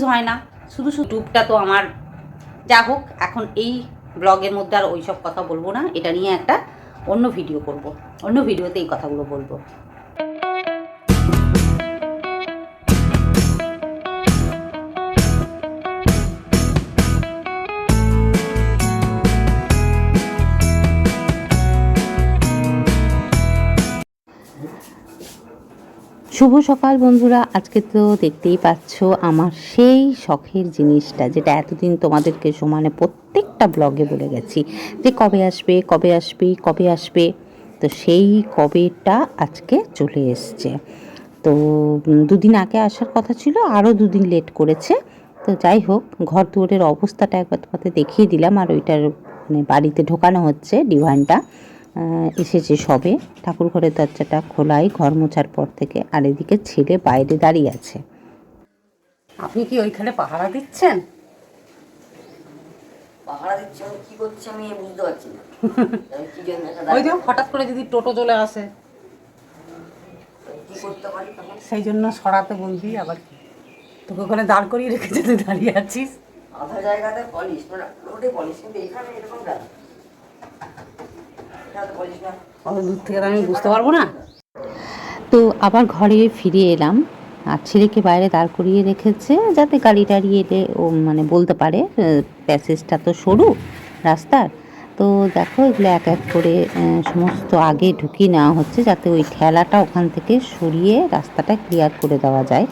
Views হয় না। শুধু শুধু টুপটা তো আমার। যা হোক, এখন এই ব্লগের মধ্যে আর ওইসব কথা বলব না। এটা নিয়ে একটা অন্য ভিডিও করব। অন্য ভিডিওতে এই কথাগুলো বলব। শুভ সকাল বন্ধুরা। আজকে তো দেখতেই পাচ্ছ আমার সেই শখের জিনিসটা, যেটা এতদিন তোমাদেরকে সমানে প্রত্যেকটা ব্লগে বলে গেছি, যে কবে আসবে কবে আসবে কবে আসবে? তো সেই কবেটা আজকে চলে এসছে। তো দুদিন আগে আসার কথা ছিল আরও দুদিন লেট করেছে। তো যাই হোক, ঘর দুয়ারের অবস্থাটা একবার তোমাদের দেখিয়ে দিলাম, আর ওইটার মানে বাড়িতে ঢোকানো হচ্ছে ডিভাইনটা এসেছে সবে। ঠাকুর ঘরের দরজাটা খোলাই ঘর মোছার পর থেকে আর এদিকে ছেলে বাইরে দাঁড়িয়ে আছে। আপনি কি ওইখানে পাহারা দিচ্ছেন? পাহারা দিচ্ছে কি করছে আমি বুঝতে পারছি না। আমি কি জন্য এটা ওই যে হঠাৎ করে যদি টোটো চলে আসে। সেই জন্য সরাতে বলবি আবার কি। তোকে ওখানে দাঁড় করিয়ে রেখেছে তুই দাঁড়িয়ে আছিস। আধা জায়গাতে পলিশ মানে রোডে পলিশ কিন্তু এখানে এরকম না। অত দূর থেকে আমি বুঝতে পারব না। তো আবার ঘরে ফিরে এলাম, আর ছেলেকে বাইরে দাঁড় করিয়ে রেখেছে যাতে গাড়ি টাড়ি এলে ও মানে বলতে পারে প্যাসেজটা তো সরু রাস্তার। তো দেখো এগুলো এক এক করে সমস্ত আগে ঢুকিয়ে নেওয়া হচ্ছে যাতে ওই ঠেলাটা ওখান থেকে সরিয়ে রাস্তাটা ক্লিয়ার করে দেওয়া যায়।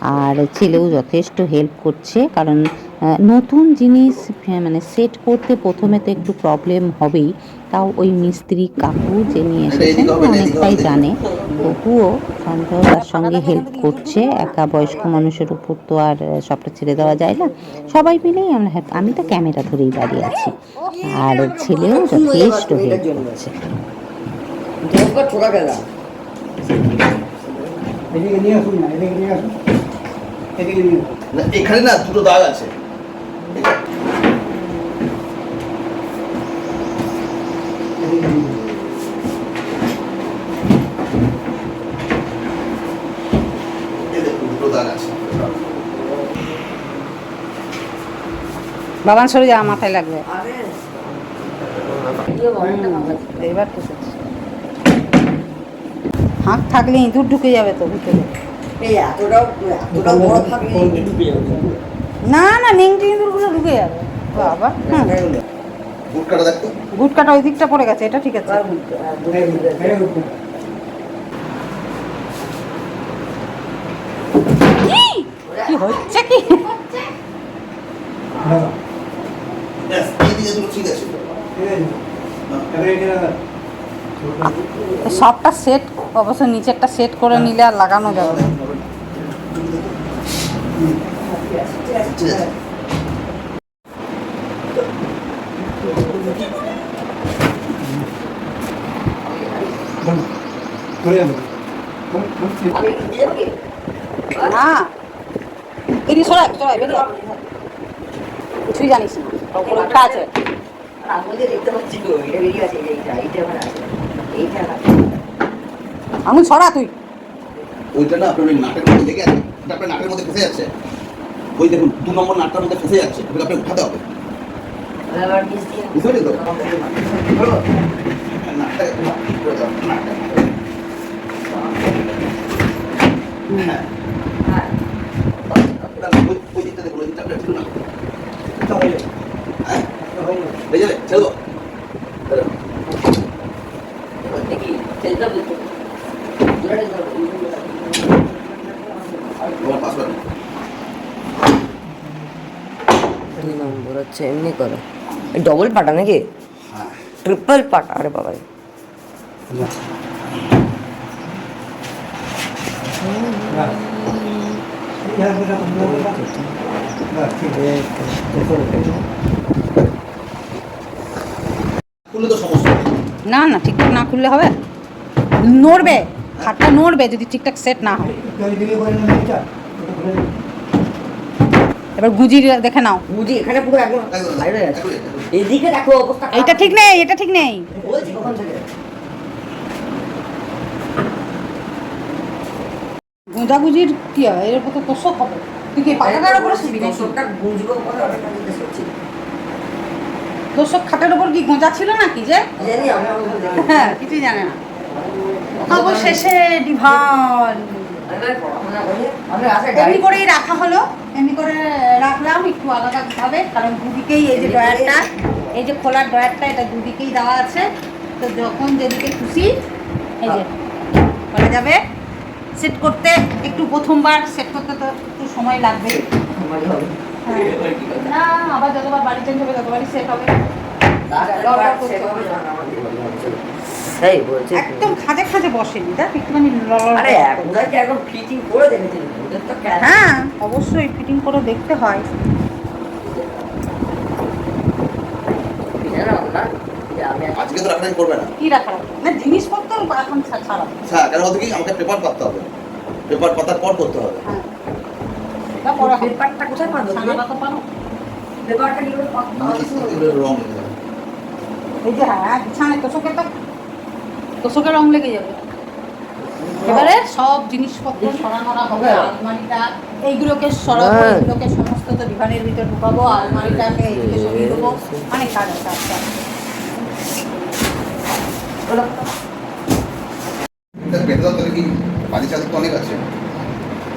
আর ছেলেও যথেষ্ট হেল্প করছে। কারণ নতুন জিনিস মানে সেট করতে প্রথমে তো একটু প্রবলেম হবেই। তাও ওই মিস্ত্রি কাকু যে নিয়ে এসেছেন অনেকটাই জানে। তবুও সন্দেহ তার সঙ্গে হেল্প করছে। একা বয়স্ক মানুষের উপর তো আর সবটা ছেড়ে দেওয়া যায় না। সবাই মিলেই আমরা help- আমি তো ক্যামেরা ধরেই দাঁড়িয়ে আছি। আর ছেলেও যথেষ্ট হেল্প করছে। নিয়ে আসুন না এদিকে নিয়ে আসুন। এদিকে নিয়ে না এখানে না দুটো দাগ আছে। বাবান সরে যাওয়া মাথায় লাগবে। হাঁক থাকলে ইঁদুর ঢুকে যাবে তো ভিতরে। না না নেংটি ইঁদুরগুলো ঢুকে যাবে। বাবা হুম। গুটকাটা ওই দিকটা পড়ে গেছে এটা ঠিক আছে। উঠুন। কি? হচ্ছে কি। সবটা সেট অবশ্য নিচেরটা সেট করে নিলে আর লাগানো যাবে না। ঠিক আছে বলুন, চলে যাবে। বলুন, বলুন, ঠিক আছে। আমি দিয়ে দেবো কি? না এদিকে সরাই সরাই বেরিয়ে কিছুই জানিস না আছে আমি বেরিয়ে সরা তুই ওইটা না আপনার ওই নাটের আছে ওটা আপনার নাটের মধ্যে ফেসে যাচ্ছে। ওই দেখুন, দু নম্বর নাটটার মধ্যে ফেসে যাচ্ছে ওটা আপনি উঠাতে হবে। বুঝতে তো? হ্যাঁ হ্যাঁ। ওই- দিকটা দেখুন, ওই দিকটা আপনার ঠিক না এটা হয়ে যাবে। হ্যাঁ এটা হয়ে যাবে। হয়ে যাবে ছেড়ে দেবো দাঁড়াও। দেখি চেষ্টা করতে দূরে যাও তোমার পাসওয়ার্ড দুই নম্বর হচ্ছে এমনি করো। ডবল পাটা নাকি? হ্যাঁ। ট্রিপল পাটা আরে বাবা। না না ঠিকঠাক না খুললে হবে? নড়বে খাটটা নড়বে যদি ঠিকঠাক সেট না হয়। এটা। এবার গুজি দেখে নাও। বুঝি এখানে পুরো একদম। এদিকে দেখো অবস্থা। এইটা ঠিক নেই এটা ঠিক নেই। বলছি কখন থেকে? গুঁজাগুজির কি হয়? এর উপর তো তোষক হবে। তুই কি পাখাটার উপরে শুবি নাকি? খাটের উপর কি গোঁজা ছিল নাকি যে? হ্যাঁ কিছুই জানে না। অবশেষে ডিভান এমনি করেই রাখা হলো। এমনি করে রাখলাম একটু আলাদা ভাবে কারণ দুদিকেই এই যে ডয়ারটা এই যে খোলার ডয়ারটা এটা দুদিকেই দেওয়া আছে। তো যখন যেদিকে খুশি এই যে করা যাবে। সেট করতে একটু প্রথমবার সেট করতে তো একটু সময় লাগবে। না আবার যতবার বাড়ি চেঞ্জ হবে ততবারই সেট হবে। এই বলছি। একদম খাঁজে খাঁজে বসেনি দেখ একটুখানি আরে এখন কি এখন ফিটিং করে দেখেছি ওদের তো হ্যাঁ অবশ্যই ফিটিং করে দেখতে হয়। আজকে তো রাখারাখি করবে না। কি রাখা? না জিনিসপত্র এখন ছাড়া। হ্যাঁ কেন বলতে কি আমাকে পেপার পাততে হবে। পেপার পাতার পর করতে হবে। হ্যাঁ। পেপারটা কোথায় পাবো পারো। পেপারটা কি করে রং এই যে হ্যাঁ বিছানায় তোষকের তো তোষকের রং লেগে যাবে। এবারে সব জিনিসপত্র সরানোরা হবে আলমারিটা এইগুলোকে সরাবো হ্যাঁ। এইগুলোকে সমস্ত তো ডিভানের ভিতর ঢুকাবো আলমারিটাকে এইদিকে সরিয়ে দেবো। অনেক কাজ আছে?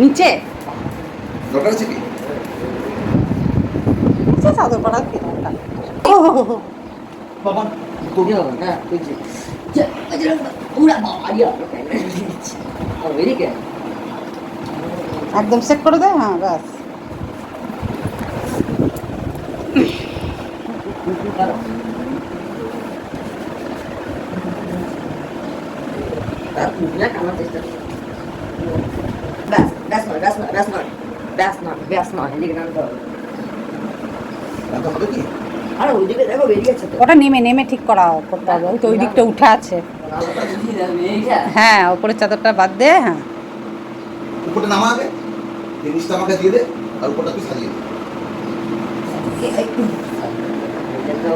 নিচে? দরকার আছে কি? চাদর পাড়া কি দরকার? বাবা একদম সেট করে দে হ্যাঁ ব্যাস ব্যাস নয় ব্যাস নয় ব্যাস নয় এদিকে নামতে হবে হবে কি আরে ওইদিকে দেখো বেরিয়েছে তো। ওটা নেমে নেমে ঠিক করা করতে হবে। ওই তো ওই দিকটা উঠে আছে। হ্যাঁ ওপরের চাদরটা বাদ দে হ্যাঁ। উপরটা নামা আগে জিনিসটা আমাকে দিয়ে দে আর উপরটা তুই সাজিয়ে দে। একটু তো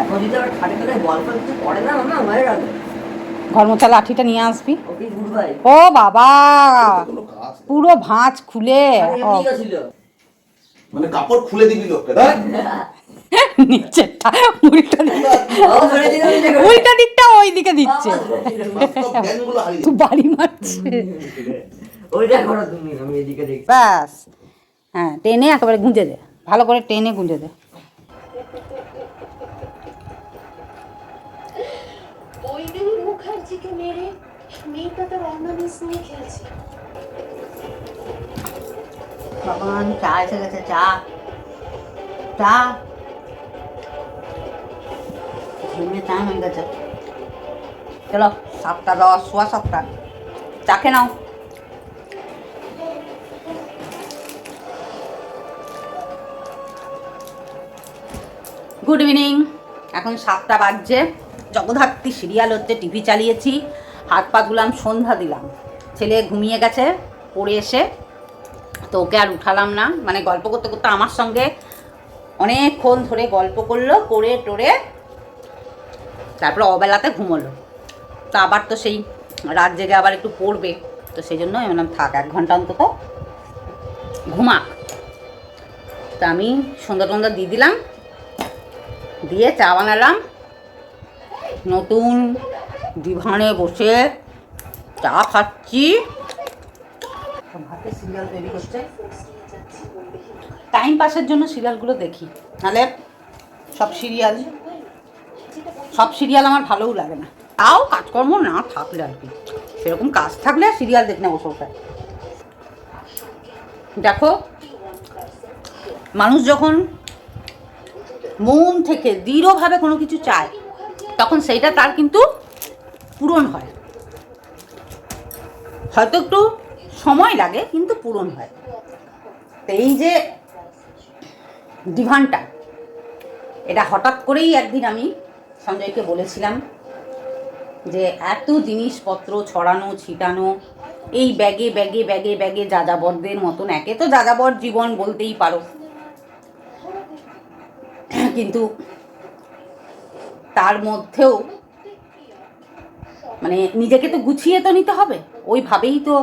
এখন যদি আবার খাটে করে বল করে কিছু পড়ে না না হয়ে গেল ঘর লাঠিটা নিয়ে আসবি। ও বাবা। পুরো ভাঁজ খুলে। মানে কাপড় খুলে দিবি লোককে তাই? নিচেরটা উল্টো উল্টো দিকটা ওই দিকে দিচ্ছে তুই বাড়ি মারছে ওইটা করো তুমি আমি এদিকে দেখছি ব্যাস হ্যাঁ টেনে একেবারে গুঁজে দে ভালো করে টেনে গুঁজে দে মুখার্জিকে মেরে মেয়েটা তার অন্য খেলছে ভগবান, চা এসে গেছে, চা। চা। ঘুমিয়ে টাইম হয়ে গেছে। চলো, সাতটা দশ, সোয়া সাতটা। চা খেয়ে নাও। গুড ইভিনিং এখন সাতটা বাজছে। জগধাত্রী সিরিয়াল হচ্ছে টিভি চালিয়েছি। হাত পা ধুলাম, সন্ধ্যা দিলাম। ছেলে ঘুমিয়ে গেছে, পড়ে এসে তো ওকে আর উঠালাম না। মানে গল্প করতে করতে আমার সঙ্গে অনেকক্ষণ ধরে গল্প করল, করে টোরে তারপরে অবেলাতে ঘুমোলো। তো আবার তো সেই রাত জেগে আবার একটু পড়বে, তো সেই জন্য বললাম, থাক, এক ঘণ্টা অন্তত ঘুমাক। তা আমি সন্ধ্যা টন্ধা দিয়ে দিলাম, দিয়ে চা বানালাম। নতুন ডিভানে বসে চা খাচ্ছি। সিরিয়াল তৈরি টাইম পাসের জন্য সিরিয়ালগুলো দেখি। নাহলে সব সিরিয়াল সব সিরিয়াল আমার ভালোও লাগে না। তাও কাজকর্ম না থাকলে আর কি। সেরকম কাজ থাকলে সিরিয়াল দেখি না ওঠায় দেখো, মানুষ যখন মন থেকে দৃঢ়ভাবে কোনো কিছু চায়, তখন সেইটা তার কিন্তু পূরণ হয়। হয়তো একটু সময় লাগে, কিন্তু পূরণ হয়। তো এই যে ডিভানটা, এটা হঠাৎ করেই একদিন আমি সঞ্জয়কে বলেছিলাম যে এত জিনিসপত্র ছড়ানো, ছিটানো, এই ব্যাগে ব্যাগে ব্যাগে ব্যাগে যাযাবরদের মতন, একে তো যাযাবর জীবন বলতেই পারো। কিন্তু তার মধ্যেও মানে নিজেকে তো গুছিয়ে তো নিতে হবে। ওইভাবেই তো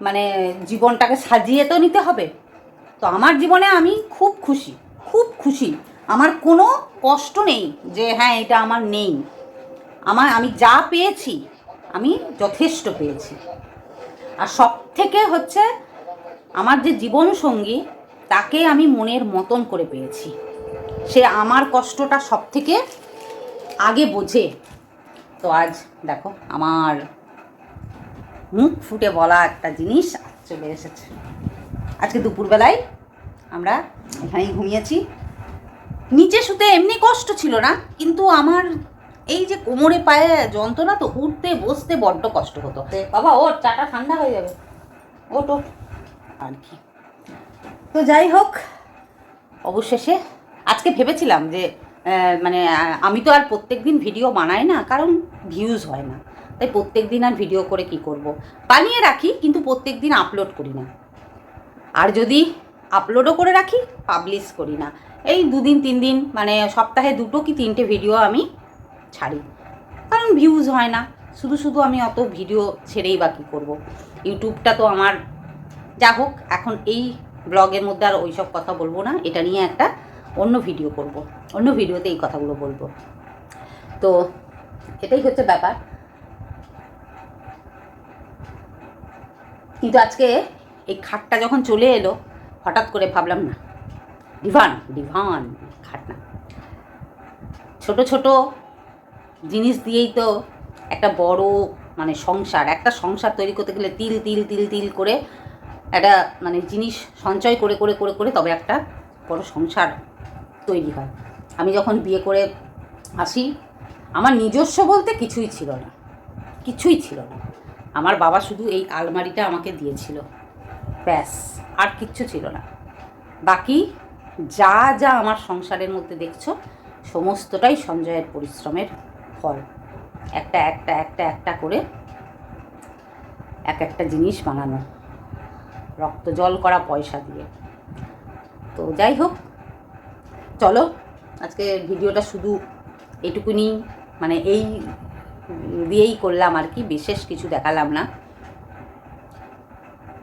মানে জীবনটাকে সাজিয়ে তো নিতে হবে। তো আমার জীবনে আমি খুব খুশি খুব খুশি। আমার কোনো কষ্ট নেই যে হ্যাঁ এটা আমার নেই। আমার, আমি যা পেয়েছি, আমি যথেষ্ট পেয়েছি। আর সব থেকে হচ্ছে আমার যে জীবন সঙ্গী তাকে আমি মনের মতন করে পেয়েছি। সে আমার কষ্টটা সব থেকে আগে বোঝে। তো আজ দেখো, আমার মুখ ফুটে বলা একটা জিনিস চলে এসেছে। আজকে দুপুরবেলায় আমরা এখানেই ঘুমিয়েছি। নিচে শুতে এমনি কষ্ট ছিল না কিন্তু আমার এই যে কোমরে পায়ে যন্ত্রণা তো উঠতে বসতে বড্ড কষ্ট হতো। বাবা ওর চাটা ঠান্ডা হয়ে যাবে। ওট ওট আর কি। তো যাই হোক অবশেষে আজকে ভেবেছিলাম যে মানে আমি তো আর প্রত্যেক দিন ভিডিও বানাই না কারণ ভিউজ হয় না। তাই প্রত্যেক দিন আর ভিডিও করে কি করব। বানিয়ে রাখি, কিন্তু প্রত্যেক দিন আপলোড করি না। আর যদি আপলোডও করে রাখি পাবলিশ করি না। এই দুদিন তিন দিন মানে সপ্তাহে দুটো কি তিনটে ভিডিও আমি ছাড়ি। কারণ ভিউজ হয় না। শুধু শুধু আমি অত ভিডিও ছেড়েই বা কী করব? ইউটিউবটা তো আমার যা হোক, এখন এই ব্লগের মধ্যে আর ওইসব কথা বলব না। এটা নিয়ে একটা অন্য ভিডিও করব। অন্য ভিডিওতে এই কথাগুলো বলব। তো এটাই হচ্ছে ব্যাপার। কিন্তু আজকে এই খাটটা যখন চলে এলো, হঠাৎ করে ভাবলাম না। ডিভান ডিভান, খাট না। ছোট ছোট জিনিস দিয়েই তো একটা বড় মানে সংসার, একটা সংসার তৈরি করতে গেলে তিল তিল তিল তিল করে একটা মানে জিনিস সঞ্চয় করে করে করে করে তবে একটা বড় সংসার তৈরি হয়। আমি যখন বিয়ে করে আসি, আমার নিজস্ব বলতে কিছুই ছিল না। কিছুই ছিল না। আমার বাবা শুধু এই আলমারিটা আমাকে দিয়েছিল। ব্যাস, আর কিচ্ছু ছিল না। বাকি যা যা আমার সংসারের মধ্যে দেখছ, সমস্তটাই সঞ্জয়ের পরিশ্রমের ফল। একটা একটা একটা একটা করে এক একটা জিনিস বানানো। রক্ত জল করা পয়সা দিয়ে। তো যাই হোক, চলো আজকে ভিডিওটা শুধু এটুকুনি মানে এই দিয়েই করলাম আর কি, বিশেষ কিছু দেখালাম না।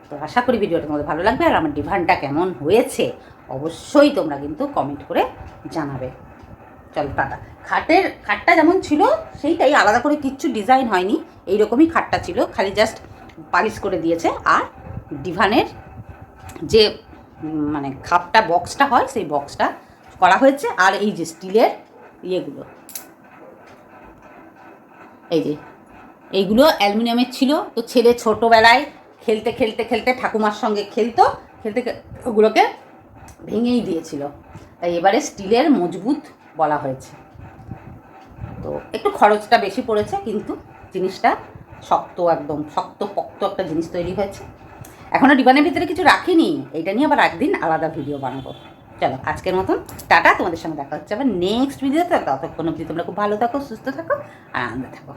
তো আশা করি ভিডিওটা তোমাদের ভালো লাগবে আর আমার ডিভানটা কেমন হয়েছে অবশ্যই তোমরা কিন্তু কমেন্ট করে জানাবে। চলো টাটা। খাটের, খাটটা যেমন ছিল, সেইটাই আলাদা করে কিচ্ছু ডিজাইন হয়নি, এইরকমই খাটটা ছিল, খালি জাস্ট পালিশ করে দিয়েছে। আর ডিভানের যে মানে খাপটা বক্সটা হয়, সেই বক্সটা করা হয়েছে। আর এই যে স্টিলের ইয়েগুলো এই যে, এইগুলো অ্যালুমিনিয়ামের ছিল। তো ছেলে ছোটোবেলায় খেলতে খেলতে খেলতে ঠাকুমার সঙ্গে খেলতো, খেলতে ওগুলোকে ভেঙেই দিয়েছিল। তাই এবারে স্টিলের মজবুত বলা হয়েছে। তো একটু খরচটা বেশি পড়েছে, কিন্তু জিনিসটা শক্ত একদম, শক্ত, পক্ত একটা জিনিস তৈরি হয়েছে। এখনও ডিবানের ভিতরে কিছু রাখিনি। এটা নিয়ে আবার একদিন আলাদা ভিডিও বানাবো। চলো, আজকের মতন, টাটা, তোমাদের সঙ্গে দেখা হচ্ছে আবার নেক্সট ভিডিওতে ততক্ষণ অবধি তোমরা খুব ভালো থাকো, সুস্থ থাকো, আর আনন্দে থাকো।